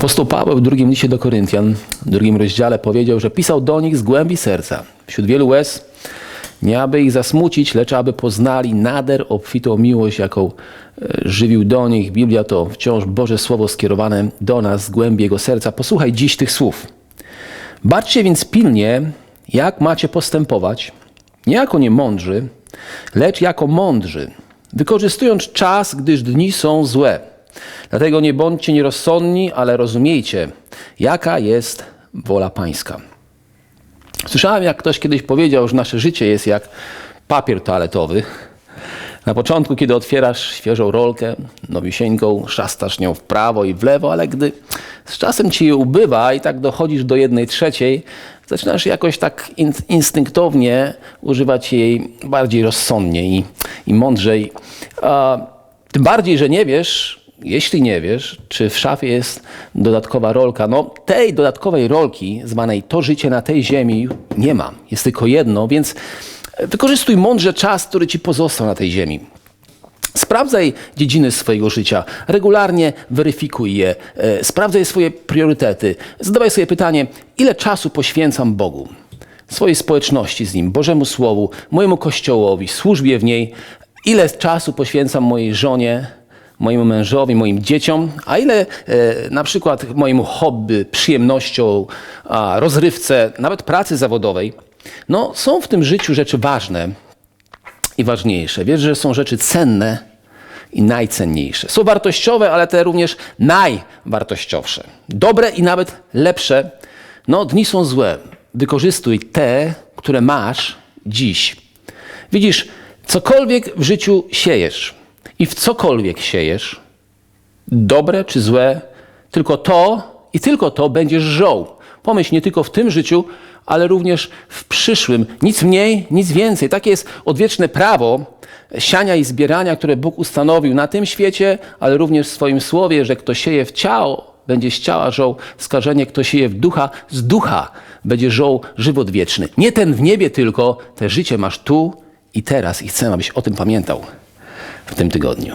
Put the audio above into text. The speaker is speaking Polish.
Apostoł Paweł w drugim liście do Koryntian, w drugim rozdziale powiedział, że pisał do nich z głębi serca, wśród wielu łez, nie aby ich zasmucić, lecz aby poznali nader obfitą miłość, jaką e, żywił do nich. Biblia to wciąż Boże Słowo skierowane do nas z głębi Jego serca. Posłuchaj dziś tych słów. Baczcie więc pilnie, jak macie postępować, nie jako niemądrzy, lecz jako mądrzy, wykorzystując czas, gdyż dni są złe. Dlatego nie bądźcie nierozsądni, ale rozumiejcie, jaka jest wola Pańska. Słyszałem, jak ktoś kiedyś powiedział, że nasze życie jest jak papier toaletowy. Na początku, kiedy otwierasz świeżą rolkę, nowisieńką, szastasz nią w prawo i w lewo, ale gdy z czasem ci jej ubywa i tak dochodzisz do jednej trzeciej, zaczynasz jakoś tak in, instynktownie używać jej bardziej rozsądnie i, i mądrzej. A, tym bardziej, że nie wiesz, jeśli nie wiesz, czy w szafie jest dodatkowa rolka, no tej dodatkowej rolki, zwanej to życie na tej ziemi, nie ma. Jest tylko jedno, więc wykorzystuj mądrze czas, który ci pozostał na tej ziemi. Sprawdzaj dziedziny swojego życia, regularnie weryfikuj je, e, sprawdzaj swoje priorytety. Zadawaj sobie pytanie, ile czasu poświęcam Bogu, swojej społeczności z Nim, Bożemu Słowu, mojemu Kościołowi, służbie w niej, ile czasu poświęcam mojej żonie, mojemu mężowi, moim dzieciom, a ile e, na przykład mojemu hobby, przyjemnościom, a, rozrywce, nawet pracy zawodowej. No, są w tym życiu rzeczy ważne i ważniejsze. Wiesz, że są rzeczy cenne i najcenniejsze. Są wartościowe, ale te również najwartościowsze. Dobre i nawet lepsze. No, dni są złe. Wykorzystuj te, które masz dziś. Widzisz, cokolwiek w życiu siejesz i w cokolwiek siejesz, dobre czy złe, tylko to i tylko to będziesz żął. Pomyśl nie tylko w tym życiu, ale również w przyszłym. Nic mniej, nic więcej. Takie jest odwieczne prawo siania i zbierania, które Bóg ustanowił na tym świecie, ale również w swoim słowie, że kto sieje w ciało, będzie z ciała żoł skażenie, kto sieje w ducha, z ducha będzie żoł żywot wieczny. Nie ten w niebie tylko, te życie masz tu i teraz i chcę, abyś o tym pamiętał w tym tygodniu.